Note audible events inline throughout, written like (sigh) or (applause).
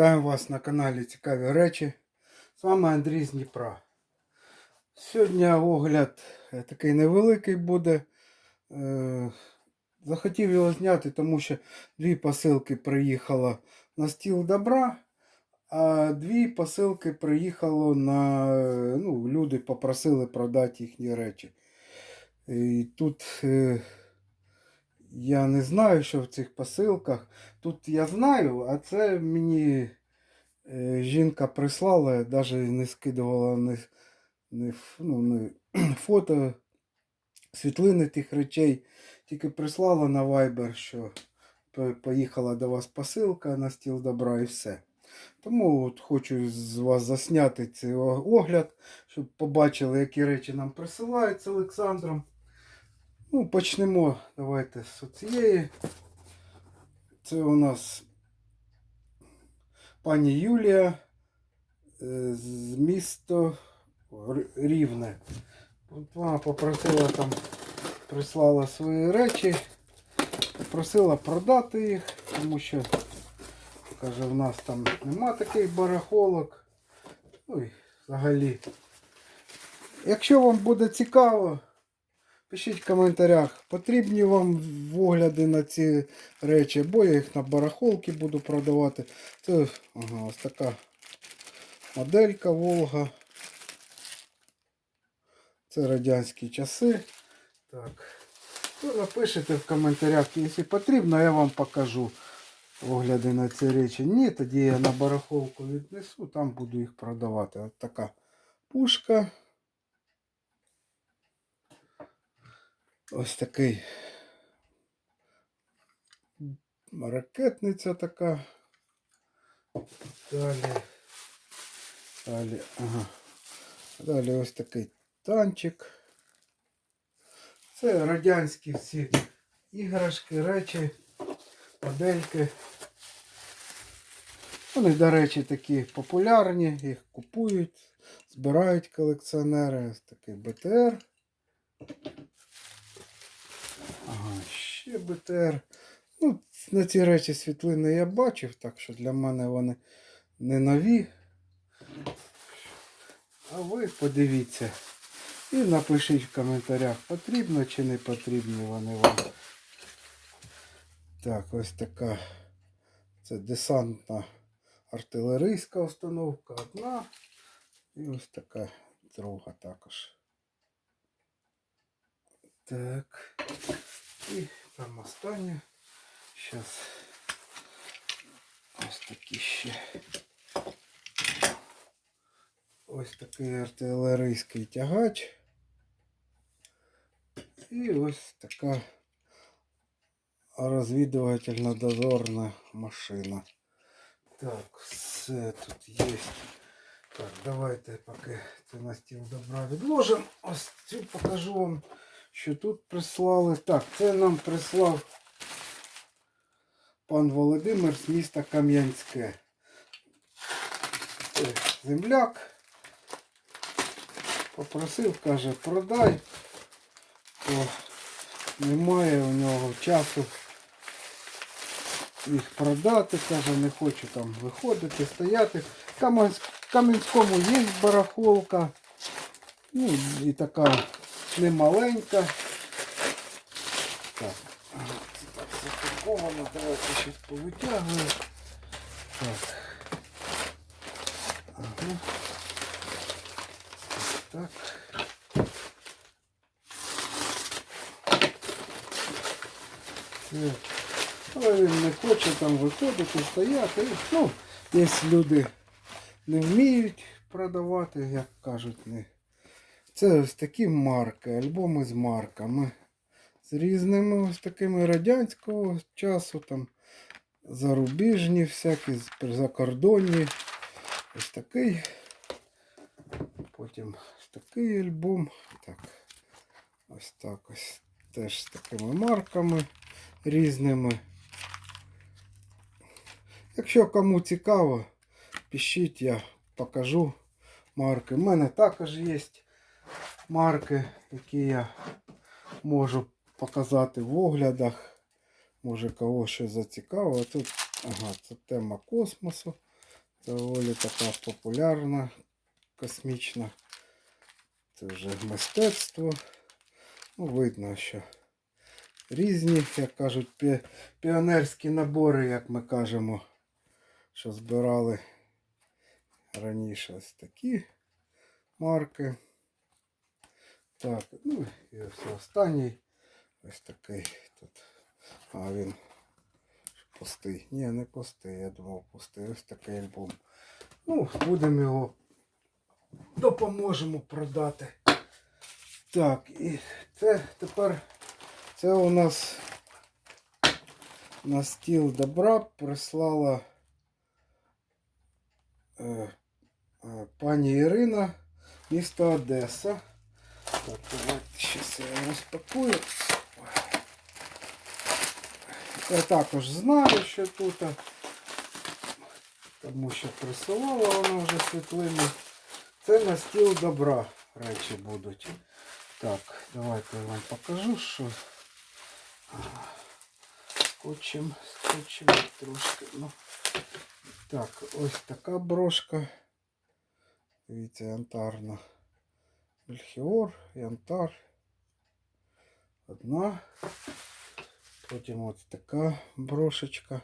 Вітаю вас на каналі Цікаві речі. З вами Андрій з Дніпра. Сьогодні огляд е, такий невеликий буде. Е, Захотів його зняти, тому що дві посилки приїхало на стіл добра, а дві посилки приїхало на. е, Ну, люди попросили продати їхні речі. І тут я не знаю, що в цих посилках. Тут я знаю, а це мені е, жінка прислала, навіть не скидувала не, не, ну, не, (clears throat) фото, світлини тих речей. Тільки прислала на Viber, що поїхала до вас посилка на стіл добра і все. Тому от хочу з вас засняти цей огляд, щоб побачили, які речі нам присилають з Олександром. Ну, почнемо. Давайте з цієї. Це у нас пані Юлія е, з міста Рівне. Вона попросила там, прислала свої речі, попросила продати їх, тому що каже, в нас там нема таких барахолок. Ну і взагалі. Якщо вам буде цікаво, Пишіть в коментарях, потрібні вам огляди на ці речі, бо я їх на барахолки буду продавати. Це ага, ось така моделька Волга. Це радянські часи. Так. Ну, напишите в коментарях, якщо потрібно, я вам покажу огляди на ці речі. Ні, тоді я на барахолку віднесу, там буду їх продавати. Ось така пушка. Ось такий ракетниця така. Далі. Далі, ага. Далі ось такий танчик. Це радянські всі іграшки, речі, модельки. Вони, до речі, такі популярні, їх купують, збирають колекціонери. Ось такий БТР. Ага, ще БТР. Ну, на ці речі світлини я бачив, так що для мене вони не нові. А ви подивіться і напишіть в коментарях, потрібно чи не потрібні вони вам. Так, ось така. Це десантна артилерійська установка одна. І ось така друга також. Так. І там останнє. Зараз ось такі ще. Ось такий артилерійський тягач. І ось така розвідувательно дозорна машина. Так, все тут є. Так, давайте поки це на стіл добра відложимо. Ось покажу вам, що тут прислали. Так, це нам прислав пан Володимир з міста Кам'янське. Земляк. Попросив, каже, продай, то немає у нього часу їх продати, каже, не хочу там виходити, стояти. В Кам'янському є барахолка. Ну, і така немаленька. Так, це так запаковано. Давайте щось повитягую. Так. Ага. Так. Це. Але він не хоче там виходити, стояти. Ну, є люди не вміють продавати, як кажуть. Не. Це ось такі марки, альбоми з марками. З різними ось такими радянського часу, там зарубіжні всякі, закордонні. Ось такий. Потім ось такий альбом. Так. Ось так ось. Теж з такими марками різними. Якщо кому цікаво, пишіть, я покажу марки. У мене також є марки, які я можу показати в оглядах. Може кого щось зацікавило. Тут ага, це тема космосу. доволі така популярна, космічна. Це вже мистецтво. Ну, видно, що різні, як кажуть, пі- піонерські набори, як ми кажемо, що збирали раніше ось такі марки. Так, ну і ось останній. Ось такий тут. А він пустий. Ні, не пустий, я думав пустий. Ось такий альбом. Ну, будемо його допоможемо продати. Так, і це тепер це у нас на стіл добра прислала е, е, пані Ірина, місто Одеса. Так, давайте зараз я його розпакую. Я також знаю, що тут, тому що присилала вона вже світлини. Це на стіл добра речі будуть. Так, давайте я вам покажу, що а, скотчем, скотчем трошки. Ну. Так, ось така брошка. Дивіться, янтарна. Мельхіор, янтар. Одна. Потім ось така брошечка.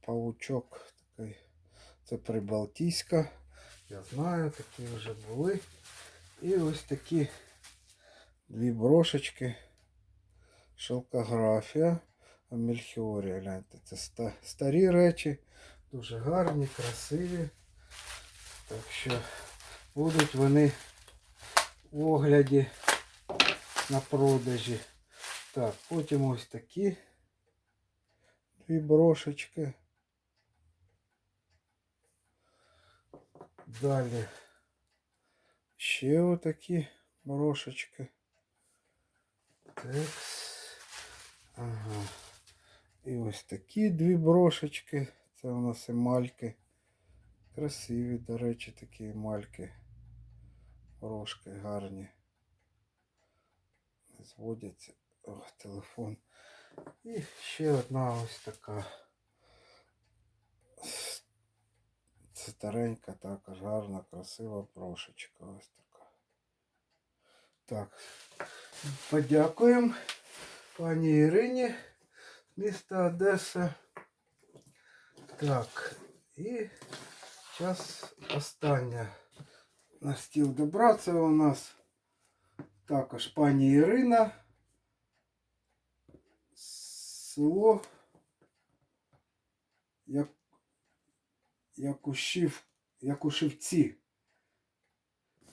Паучок такий. Це прибалтійська. Я знаю, такі вже були. І ось такі дві брошечки. Шелкографія. Мельхіорі, гляньте, це ста- старі речі. Дуже гарні, красиві. Так що будуть вони в огляді на продажі. Так, потім ось такі дві брошечки. Далі ще отакі брошечки. Текс. Ага. І ось такі дві брошечки. Це у нас емальки. Красиві, до речі, такі емальки. Брошки гарні. Зводяться. О, телефон. І ще одна ось така. Старенька, також гарна, красива брошечка. Ось така. Так. Подякуємо пані Ірині з міста Одеса. Так. І час остання на стіл добра. У нас також пані Ірина. Село як, Якушів, Якушівці.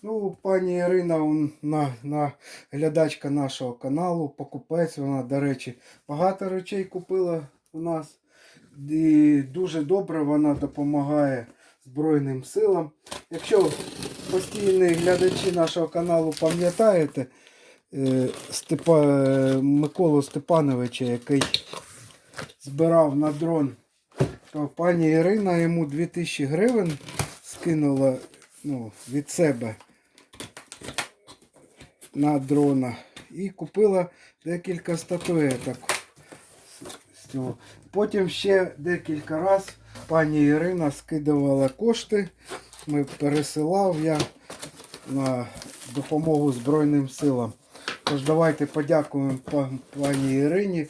Ну, пані Ірина, на, на, глядачка нашого каналу, покупець, вона, до речі, багато речей купила у нас. І дуже добре вона допомагає Збройним силам. Якщо постійні глядачі нашого каналу пам'ятаєте, е, Степа, е, Миколу Степановича, який збирав на дрон, то пані Ірина йому 2000 гривень скинула ну, від себе на дрона і купила декілька статуеток. Потім ще декілька разів пані Ірина скидувала кошти. Ми пересилав я на допомогу Збройним силам. Тож давайте подякуємо пані Ірині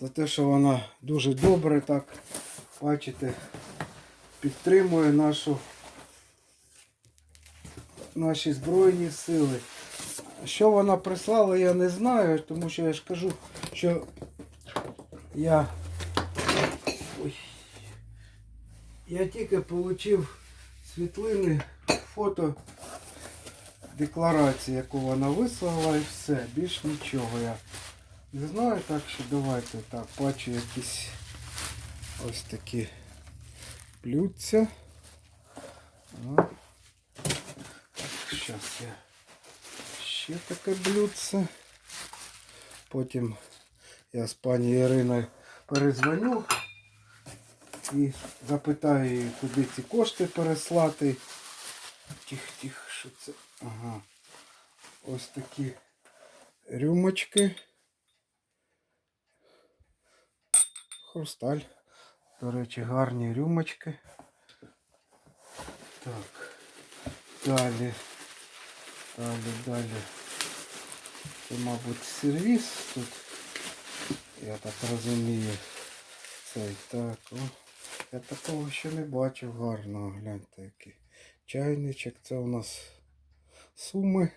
за те, що вона дуже добре так, бачите, підтримує нашу, наші Збройні сили. Що вона прислала, я не знаю, тому що я ж кажу, що я, Ой. я тільки отримав світлини, фото декларації, яку вона вислала і все. Більш нічого я не знаю, так що давайте так, бачу якісь ось такі блюдця. Зараз я ще таке блюдце. Потім я з пані Іриною перезвоню і запитаю її, куди ці кошти переслати. Тих, тих, що це? Ага. Ось такі рюмочки. Хрусталь. До речі, гарні рюмочки. Так. Далі. Далі, далі. Це, мабуть, сервіс тут. Я так розумію. Цей так. О. Я такого ще не бачив гарного. Гляньте який. Чайничок. Це у нас суми.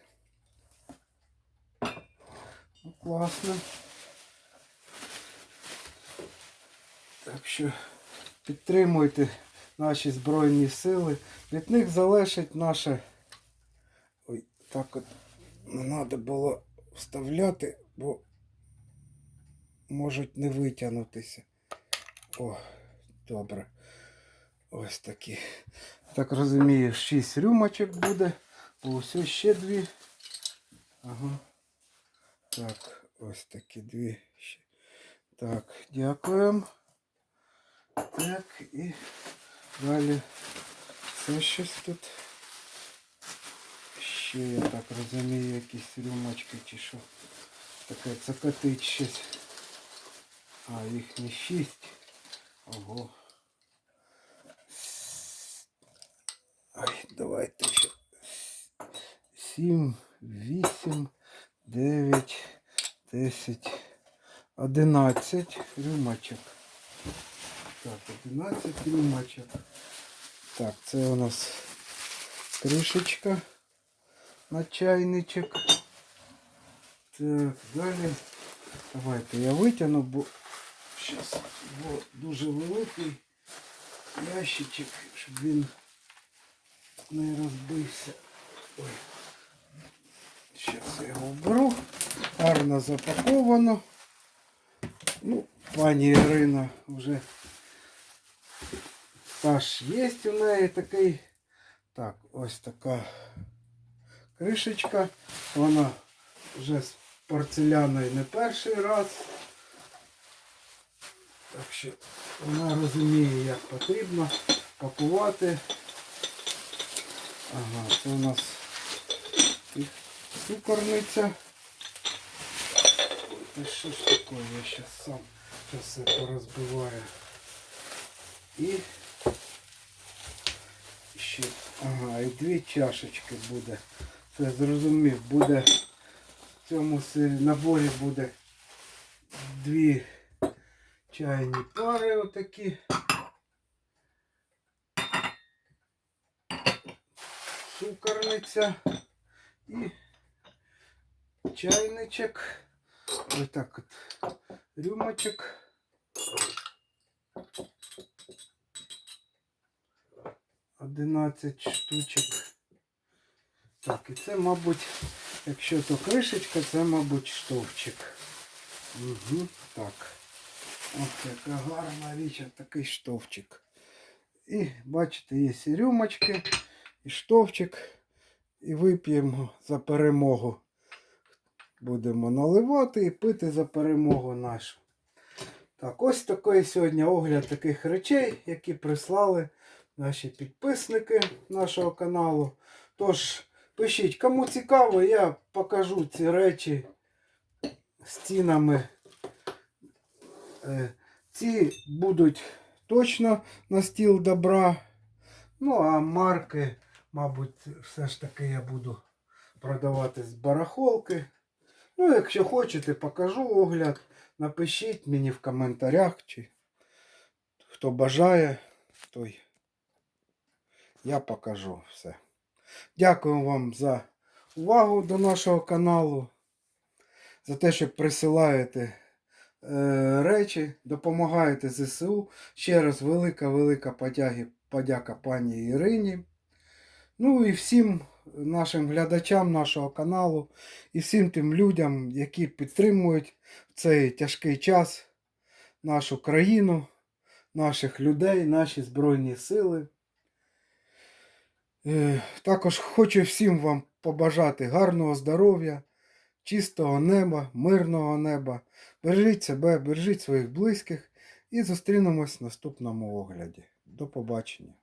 Ну, класно. Так що підтримуйте наші Збройні Сили. Від них залежить наше. Ой, так от не треба було вставляти, бо можуть не витягнутися. О, добре. Ось такі. Так розумію, 6 рюмочок буде. Ось ще дві. Ага. Так, ось такі дві. Так, дякуємо. Так, і далі. Це щось тут. Ще я так розумію, якісь рюмочки чи що. Таке цокотить щось. А, їх не шість. Ого. Давайте ще. Сім, вісім, дев'ять, десять, одинадцять рюмочок. Так, 11 рюмочок. Так, це у нас кришечка на чайничок. Так, далі. Давайте я витягну, бо зараз дуже великий ящичок, щоб він не розбився. Ой. Зараз я його вберу. Гарно запаковано. Ну, пані Ірина вже Стаж є у неї такий. Так, ось така кришечка. Вона вже з порцеляною не перший раз. Так що вона розуміє, як потрібно пакувати. Ага, це у нас цукорниця. Та що ж таке, я зараз сам все порозбиваю. І ще, ага, і дві чашечки буде. Це зрозумів, буде в цьому наборі буде дві чайні пари отакі. Цукорниця і чайничок. Ось так от рюмочок. Одинадцять штучок. Так, і це, мабуть, якщо то кришечка, це, мабуть, штовчик. Угу, так. Ось яка гарна річ, такий штовчик. І бачите, є рюмочки, і штовчик. І вип'ємо за перемогу. Будемо наливати і пити за перемогу нашу. Так, ось такий сьогодні огляд таких речей, які прислали наші підписники нашого каналу. Тож, пишіть, кому цікаво, я покажу ці речі з цінами. Е, Ці будуть точно на стіл добра. Ну, а марки, мабуть, все ж таки я буду продавати з барахолки. Ну, якщо хочете, покажу огляд. Напишіть мені в коментарях, чи хто бажає, той я покажу все. Дякую вам за увагу до нашого каналу, за те, що присилаєте е, речі, допомагаєте ЗСУ. Ще раз велика-велика подяка пані Ірині. Ну і всім нашим глядачам нашого каналу і всім тим людям, які підтримують в цей тяжкий час нашу країну, наших людей, наші Збройні Сили. Е, Також хочу всім вам побажати гарного здоров'я, чистого неба, мирного неба. Бережіть себе, бережіть своїх близьких і зустрінемось в наступному огляді. До побачення.